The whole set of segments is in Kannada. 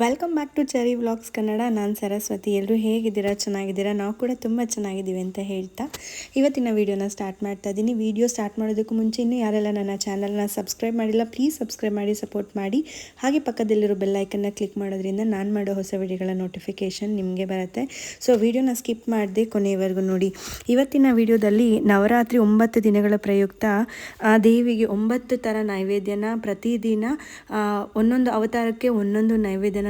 Welcome back to Cheri vlogs Kannada ನಾನು ಸರಸ್ವತಿ. ಎಲ್ಲರೂ ಹೇಗಿದ್ದೀರಾ? ಚೆನ್ನಾಗಿದ್ದೀರಾ? ನಾವು ಕೂಡ ತುಂಬ ಚೆನ್ನಾಗಿದ್ದೀವಿ ಅಂತ ಹೇಳ್ತಾ ಇವತ್ತಿನ ವೀಡಿಯೋನ ಸ್ಟಾರ್ಟ್ ಮಾಡ್ತಾ ಇದ್ದೀನಿ ವೀಡಿಯೋ ಸ್ಟಾರ್ಟ್ ಮಾಡೋದಕ್ಕೂ ಮುಂಚೆ ಇನ್ನೂ ಯಾರೆಲ್ಲ ನನ್ನ ಚಾನಲ್ನ ಸಬ್ಸ್ಕ್ರೈಬ್ ಮಾಡಿಲ್ಲ ಪ್ಲೀಸ್ ಸಬ್ಸ್ಕ್ರೈಬ್ ಮಾಡಿ ಸಪೋರ್ಟ್ ಮಾಡಿ. ಹಾಗೆ ಪಕ್ಕದಲ್ಲಿರೋ ಬೆಲ್ಲೈಕನ್ನ ಕ್ಲಿಕ್ ಮಾಡೋದ್ರಿಂದ ನಾನು ಮಾಡೋ ಹೊಸ ವಿಡಿಯೋಗಳ ನೋಟಿಫಿಕೇಷನ್ ನಿಮಗೆ ಬರುತ್ತೆ. ಸೊ ವೀಡಿಯೋನ ಸ್ಕಿಪ್ ಮಾಡಿದೆ ಕೊನೆಯವರೆಗೂ ನೋಡಿ. ಇವತ್ತಿನ ವೀಡಿಯೋದಲ್ಲಿ ನವರಾತ್ರಿ ಒಂಬತ್ತು ದಿನಗಳ ಪ್ರಯುಕ್ತ ದೇವಿಗೆ ಒಂಬತ್ತು ಥರ ನೈವೇದ್ಯನ ಪ್ರತಿದಿನ ಒಂದೊಂದು ಅವತಾರಕ್ಕೆ ಒಂದೊಂದು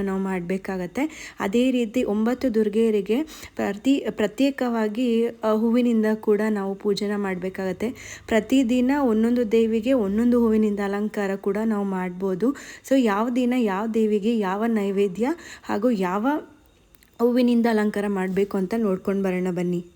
ನಾವು ಮಾಡಬೇಕಾಗತ್ತೆ. ಅದೇ ರೀತಿ ಒಂಬತ್ತು ದುರ್ಗೆಯರಿಗೆ ಪ್ರತಿ, ಪ್ರತ್ಯೇಕವಾಗಿ ಹೂವಿನಿಂದ ಕೂಡ ನಾವು ಪೂಜೆನ ಮಾಡಬೇಕಾಗತ್ತೆ. ಪ್ರತಿದಿನ ಒಂದೊಂದು ದೇವಿಗೆ ಒಂದೊಂದು ಹೂವಿನಿಂದ ಅಲಂಕಾರ ಕೂಡ ನಾವು ಮಾಡ್ಬೋದು. ಸೊ, ಯಾವ ದಿನ ಯಾವ ದೇವಿಗೆ ಯಾವ ನೈವೇದ್ಯ ಹಾಗೂ ಯಾವ ಹೂವಿನಿಂದ ಅಲಂಕಾರ ಮಾಡಬೇಕು ಅಂತ ನೋಡ್ಕೊಂಡು ಬರೋಣ ಬನ್ನಿ.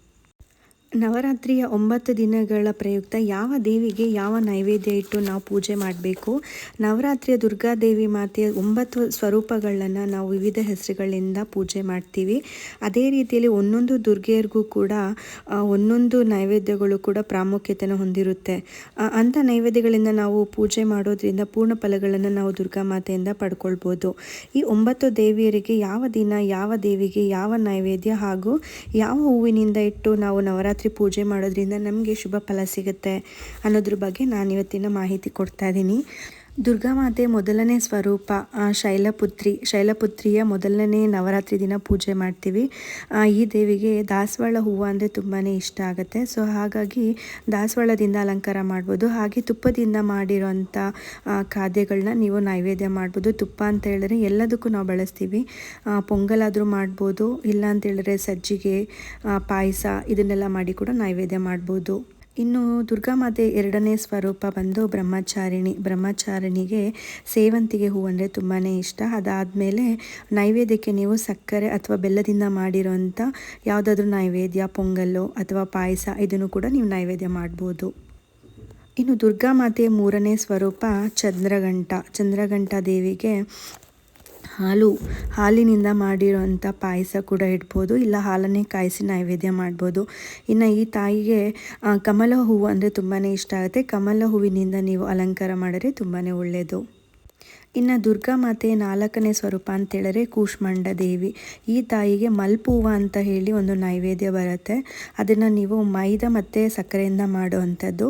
ನವರಾತ್ರಿಯ ಒಂಬತ್ತು ದಿನಗಳ ಪ್ರಯುಕ್ತ ಯಾವ ದೇವಿಗೆ ಯಾವ ನೈವೇದ್ಯ ಇಟ್ಟು ನಾವು ಪೂಜೆ ಮಾಡಬೇಕು? ನವರಾತ್ರಿಯ ದುರ್ಗಾದೇವಿ ಮಾತೆಯ ಒಂಬತ್ತು ಸ್ವರೂಪಗಳನ್ನು ನಾವು ವಿವಿಧ ಹೆಸರುಗಳಿಂದ ಪೂಜೆ ಮಾಡ್ತೀವಿ. ಅದೇ ರೀತಿಯಲ್ಲಿ ಒಂದೊಂದು ದುರ್ಗೆಯರಿಗೂ ಕೂಡ ಒಂದೊಂದು ನೈವೇದ್ಯಗಳು ಕೂಡ ಪ್ರಾಮುಖ್ಯತೆಯನ್ನು ಹೊಂದಿರುತ್ತೆ. ಅಂಥ ನೈವೇದ್ಯಗಳಿಂದ ನಾವು ಪೂಜೆ ಮಾಡೋದ್ರಿಂದ ಪೂರ್ಣ ಫಲಗಳನ್ನು ನಾವು ದುರ್ಗಾ ಮಾತೆಯಿಂದ ಪಡ್ಕೊಳ್ಬೋದು. ಈ ಒಂಬತ್ತು ದೇವಿಯರಿಗೆ ಯಾವ ದಿನ, ಯಾವ ದೇವಿಗೆ ಯಾವ ನೈವೇದ್ಯ ಹಾಗೂ ಯಾವ ಹೂವಿನಿಂದ ಇಟ್ಟು ನಾವು ನವರಾತ್ರಿ ಪೂಜೆ ಮಾಡೋದ್ರಿಂದ ನಮಗೆ ಶುಭ ಫಲ ಸಿಗುತ್ತೆ ಅನ್ನೋದ್ರ ಬಗ್ಗೆ ನಾನು ಇವತ್ತಿನ ಮಾಹಿತಿ ಕೊಡ್ತಾ ಇದ್ದೀನಿ. ದುರ್ಗಾಮಾತೆ ಮೊದಲನೇ ಸ್ವರೂಪ ಶೈಲಪುತ್ರಿ. ಶೈಲಪುತ್ರಿಯ ಮೊದಲನೇ ನವರಾತ್ರಿ ದಿನ ಪೂಜೆ ಮಾಡ್ತೀವಿ. ಈ ದೇವಿಗೆ ದಾಸವಾಳ ಹೂವು ಅಂದರೆ ತುಂಬಾ ಇಷ್ಟ ಆಗುತ್ತೆ. ಸೊ ಹಾಗಾಗಿ ದಾಸವಾಳದಿಂದ ಅಲಂಕಾರ ಮಾಡ್ಬೋದು. ಹಾಗೆ ತುಪ್ಪದಿಂದ ಮಾಡಿರೋಂಥ ಖಾದ್ಯಗಳನ್ನ ನೀವು ನೈವೇದ್ಯ ಮಾಡ್ಬೋದು. ತುಪ್ಪ ಅಂತ ಹೇಳಿದ್ರೆ ಎಲ್ಲದಕ್ಕೂ ನಾವು ಬಳಸ್ತೀವಿ. ಪೊಂಗಲಾದರೂ ಮಾಡ್ಬೋದು. ಇಲ್ಲ ಅಂತೇಳಿದ್ರೆ ಸಜ್ಜಿಗೆ ಪಾಯಸ ಇದನ್ನೆಲ್ಲ ಮಾಡಿ ಕೂಡ ನೈವೇದ್ಯ ಮಾಡ್ಬೋದು. ಇನ್ನು ದುರ್ಗಾಮಾತೆ ಎರಡನೇ ಸ್ವರೂಪ ಬಂದು ಬ್ರಹ್ಮಚಾರಿಣಿ. ಬ್ರಹ್ಮಚಾರಿಣಿಗೆ ಸೇವಂತಿಗೆ ಹೂ ಅಂದರೆ ತುಂಬಾ ಇಷ್ಟ. ಅದಾದಮೇಲೆ ನೈವೇದ್ಯಕ್ಕೆ ನೀವು ಸಕ್ಕರೆ ಅಥವಾ ಬೆಲ್ಲದಿಂದ ಮಾಡಿರೋಂಥ ಯಾವುದಾದ್ರೂ ನೈವೇದ್ಯ, ಪೊಂಗಲ್ಲು ಅಥವಾ ಪಾಯಸ, ಇದನ್ನು ಕೂಡ ನೀವು ನೈವೇದ್ಯ ಮಾಡ್ಬೋದು. ಇನ್ನು ದುರ್ಗಾಮಾತೆಯ ಮೂರನೇ ಸ್ವರೂಪ ಚಂದ್ರಗಂಟ ಚಂದ್ರಗಂಟ ದೇವಿಗೆ ಹಾಲು, ಹಾಲಿನಿಂದ ಮಾಡಿರೋಂಥ ಪಾಯಸ ಕೂಡ ಇಡ್ಬೋದು. ಇಲ್ಲ ಹಾಲನ್ನೇ ಕಾಯಿಸಿ ನೈವೇದ್ಯ ಮಾಡ್ಬೋದು. ಇನ್ನು ಈ ತಾಯಿಗೆ ಕಮಲ ಹೂವು ಅಂದರೆ ತುಂಬಾ ಇಷ್ಟ ಆಗುತ್ತೆ. ಕಮಲ ಹೂವಿನಿಂದ ನೀವು ಅಲಂಕಾರ ಮಾಡಿದ್ರೆ ತುಂಬಾ ಒಳ್ಳೆಯದು ಇನ್ನು ದುರ್ಗಾ ಮಾತೆಯ ನಾಲ್ಕನೇ ಸ್ವರೂಪ ಅಂತೇಳಿದ್ರೆ ಕೂಷ್ಮಂಡ ದೇವಿ ಈ ತಾಯಿಗೆ ಮಲ್ಪೂವ ಅಂತ ಹೇಳಿ ಒಂದು ನೈವೇದ್ಯ ಬರುತ್ತೆ. ಅದನ್ನು ನೀವು ಮೈದಾ ಮತ್ತು ಸಕ್ಕರೆಯಿಂದ ಮಾಡುವಂಥದ್ದು.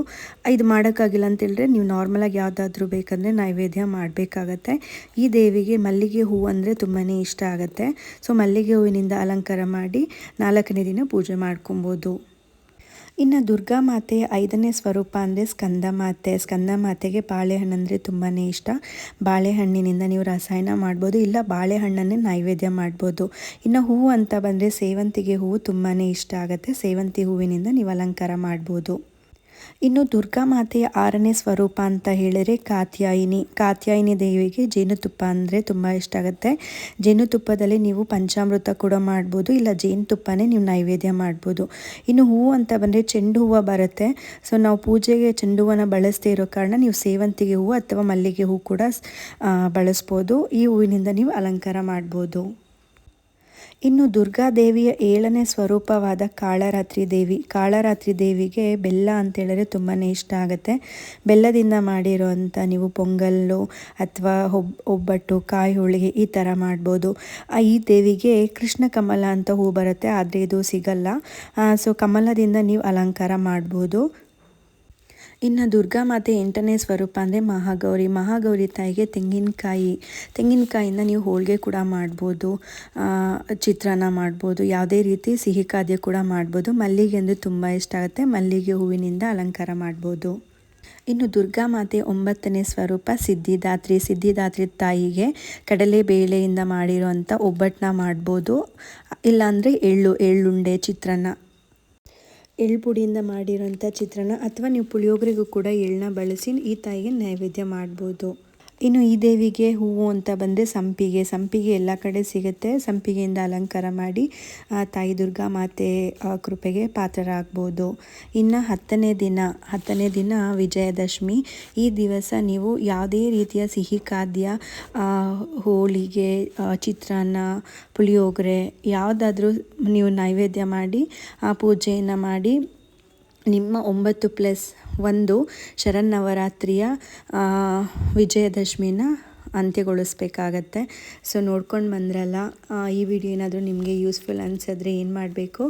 ಇದು ಮಾಡೋಕ್ಕಾಗಿಲ್ಲ ಅಂತೇಳಿದ್ರೆ ನೀವು ನಾರ್ಮಲಾಗಿ ಯಾವುದಾದ್ರೂ ಬೇಕಂದರೆ ನೈವೇದ್ಯ ಮಾಡಬೇಕಾಗತ್ತೆ. ಈ ದೇವಿಗೆ ಮಲ್ಲಿಗೆ ಹೂವು ಅಂದರೆ ತುಂಬಾ ಇಷ್ಟ ಆಗುತ್ತೆ. ಸೊ ಮಲ್ಲಿಗೆ ಹೂವಿನಿಂದ ಅಲಂಕಾರ ಮಾಡಿ ನಾಲ್ಕನೇ ದಿನ ಪೂಜೆ ಮಾಡ್ಕೊಬೋದು. ಇನ್ನು ದುರ್ಗಾ ಮಾತೆಯ ಐದನೇ ಸ್ವರೂಪ ಅಂದರೆ ಸ್ಕಂದ ಮಾತೆ. ಸ್ಕಂದ ಮಾತೆಗೆ ಬಾಳೆಹಣ್ಣು ಅಂದರೆ ತುಂಬಾ ಇಷ್ಟ. ಬಾಳೆಹಣ್ಣಿನಿಂದ ನೀವು ರಸಾಯನ ಮಾಡ್ಬೋದು, ಇಲ್ಲ ಬಾಳೆಹಣ್ಣನ್ನೇ ನೈವೇದ್ಯ ಮಾಡ್ಬೋದು. ಇನ್ನು ಹೂವು ಅಂತ ಬಂದರೆ ಸೇವಂತಿಗೆ ಹೂವು ತುಂಬಾ ಇಷ್ಟ ಆಗುತ್ತೆ. ಸೇವಂತಿ ಹೂವಿನಿಂದ ನೀವು ಅಲಂಕಾರ ಮಾಡ್ಬೋದು. ಇನ್ನು ದುರ್ಗಾ ಮಾತೆಯ ಆರನೇ ಸ್ವರೂಪ ಅಂತ ಹೇಳಿದರೆ ಕಾತ್ಯಾಯಿನಿ. ಕಾತ್ಯಾಯಿನಿ ದೇವಿಗೆ ಜೇನುತುಪ್ಪ ಅಂದರೆ ತುಂಬ ಇಷ್ಟ ಆಗುತ್ತೆ. ಜೇನುತುಪ್ಪದಲ್ಲಿ ನೀವು ಪಂಚಾಮೃತ ಕೂಡ ಮಾಡ್ಬೋದು, ಇಲ್ಲ ಜೇನುತುಪ್ಪನೇ ನೀವು ನೈವೇದ್ಯ ಮಾಡ್ಬೋದು. ಇನ್ನು ಹೂವು ಅಂತ ಬಂದರೆ ಚೆಂಡು ಹೂವು ಬರುತ್ತೆ. ಸೊ ನಾವು ಪೂಜೆಗೆ ಚೆಂಡು ಹೂವನ್ನು ಬಳಸದೇ ಇರೋ ಕಾರಣ ನೀವು ಸೇವಂತಿಗೆ ಹೂವು ಅಥವಾ ಮಲ್ಲಿಗೆ ಹೂವು ಕೂಡ ಬಳಸ್ಬೋದು. ಈ ಹೂವಿನಿಂದ ನೀವು ಅಲಂಕಾರ ಮಾಡ್ಬೋದು. ಇನ್ನು ದುರ್ಗಾದೇವಿಯ ಏಳನೇ ಸ್ವರೂಪವಾದ ಕಾಳರಾತ್ರಿ ದೇವಿ. ಕಾಳರಾತ್ರಿ ದೇವಿಗೆ ಬೆಲ್ಲ ಅಂತೇಳಿದ್ರೆ ತುಂಬಾ ಇಷ್ಟ ಆಗುತ್ತೆ. ಬೆಲ್ಲದಿಂದ ಮಾಡಿರೋವಂಥ ನೀವು ಪೊಂಗಲ್ಲು ಅಥವಾ ಒಬ್, ಒಬ್ಬಟ್ಟು, ಕಾಯಿ ಹೋಳಿಗೆ ಈ ಥರ ಮಾಡ್ಬೋದು. ಈ ದೇವಿಗೆ ಕೃಷ್ಣ ಕಮಲ ಅಂತ ಹೂ ಬರುತ್ತೆ, ಆದರೆ ಇದು ಸಿಗಲ್ಲ. ಸೊ ಕಮಲದಿಂದ ನೀವು ಅಲಂಕಾರ ಮಾಡ್ಬೋದು. ಇನ್ನು ದುರ್ಗಾ ಮಾತೆ ಎಂಟನೇ ಸ್ವರೂಪ ಅಂದರೆ ಮಹಾಗೌರಿ. ಮಹಾಗೌರಿ ತಾಯಿಗೆ ತೆಂಗಿನಕಾಯಿ. ತೆಂಗಿನಕಾಯಿಂದ ನೀವು ಹೋಳಿಗೆ ಕೂಡ ಮಾಡ್ಬೋದು ಚಿತ್ರಾನ್ನ ಮಾಡ್ಬೋದು, ಯಾವುದೇ ರೀತಿ ಸಿಹಿ ಖಾದ್ಯ ಕೂಡ ಮಾಡ್ಬೋದು. ಮಲ್ಲಿಗೆ ಅಂದರೆ ತುಂಬ ಇಷ್ಟ ಆಗುತ್ತೆ. ಮಲ್ಲಿಗೆ ಹೂವಿನಿಂದ ಅಲಂಕಾರ ಮಾಡ್ಬೋದು. ಇನ್ನು ದುರ್ಗಾ ಮಾತೆ ಒಂಬತ್ತನೇ ಸ್ವರೂಪ ಸಿದ್ಧಿದಾತ್ರಿ. ಸಿದ್ಧಿದಾತ್ರಿ ತಾಯಿಗೆ ಕಡಲೆ ಬೇಳೆಯಿಂದ ಮಾಡಿರುವಂಥ ಒಬ್ಬಟ್ಟನ್ನ ಮಾಡ್ಬೋದು. ಇಲ್ಲಾಂದರೆ ಎಳ್ಳು, ಎಳ್ಳುಂಡೆ, ಚಿತ್ರಾನ್ನ. ಎಳ್ಳುಪುಡಿಯಿಂದ ಮಾಡಿರೋಂಥ ಚಿತ್ರಾನ್ನ ಅಥವಾ ನೀವು ಪುಳಿಯೋಗರೆಗೂ ಕೂಡ ಎಳ್ಳನ್ನ ಬಳಸಿ ಈ ತಾಯಿಗೆ ನೈವೇದ್ಯ ಮಾಡ್ಬೋದು. ಇನ್ನು ಈ ದೇವಿಗೆ ಹೂವು ಅಂತ ಬಂದರೆ ಸಂಪಿಗೆ. ಸಂಪಿಗೆ ಎಲ್ಲ ಕಡೆ ಸಿಗುತ್ತೆ. ಸಂಪಿಗೆಯಿಂದ ಅಲಂಕಾರ ಮಾಡಿ ತಾಯಿ ದುರ್ಗಾ ಮಾತೆ ಕೃಪೆಗೆ ಪಾತ್ರರಾಗ್ಬೋದು ಇನ್ನು ಹತ್ತನೇ ದಿನ ಹತ್ತನೇ ದಿನ ವಿಜಯದಶಮಿ. ಈ ದಿವಸ ನೀವು ಯಾವುದೇ ರೀತಿಯ ಸಿಹಿ ಖಾದ್ಯ ಹೋಳಿಗೆ ಚಿತ್ರಾನ್ನ, ಪುಳಿಯೋಗರೆ, ಯಾವುದಾದ್ರೂ ನೀವು ನೈವೇದ್ಯ ಮಾಡಿ, ಆ, ಪೂಜೆಯನ್ನು ಮಾಡಿ ನಿಮ್ಮ ಒಂಬತ್ತು ಪ್ಲಸ್ ಒಂದು ಶರನ್ನವರಾತ್ರಿಯ ವಿಜಯದಶಮಿನ ಅಂತ್ಯಗೊಳಿಸ್ಬೇಕಾಗತ್ತೆ. ಸೊ ನೋಡ್ಕೊಂಡು ಬಂದ್ರಲ್ಲ ಈ ವಿಡಿಯೋ ಏನಾದರೂ ನಿಮಗೆ ಯೂಸ್ಫುಲ್ ಅನಿಸಿದ್ರೆ ಏನು ಮಾಡಬೇಕು?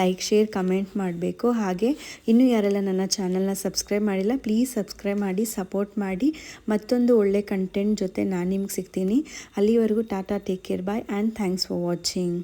ಲೈಕ್, ಶೇರ್, ಕಮೆಂಟ್ ಮಾಡಬೇಕು. ಹಾಗೆ ಇನ್ನೂ ಯಾರೆಲ್ಲ ನನ್ನ ಚಾನಲ್ನ ಸಬ್ಸ್ಕ್ರೈಬ್ ಮಾಡಿಲ್ಲ, ಪ್ಲೀಸ್ ಸಬ್ಸ್ಕ್ರೈಬ್ ಮಾಡಿ, ಸಪೋರ್ಟ್ ಮಾಡಿ. ಮತ್ತೊಂದು ಒಳ್ಳೆ ಕಂಟೆಂಟ್ ಜೊತೆ ನಾನು ನಿಮ್ಗೆ ಸಿಗ್ತೀನಿ. ಅಲ್ಲಿವರೆಗೂ tata take care, bye, and thanks for watching.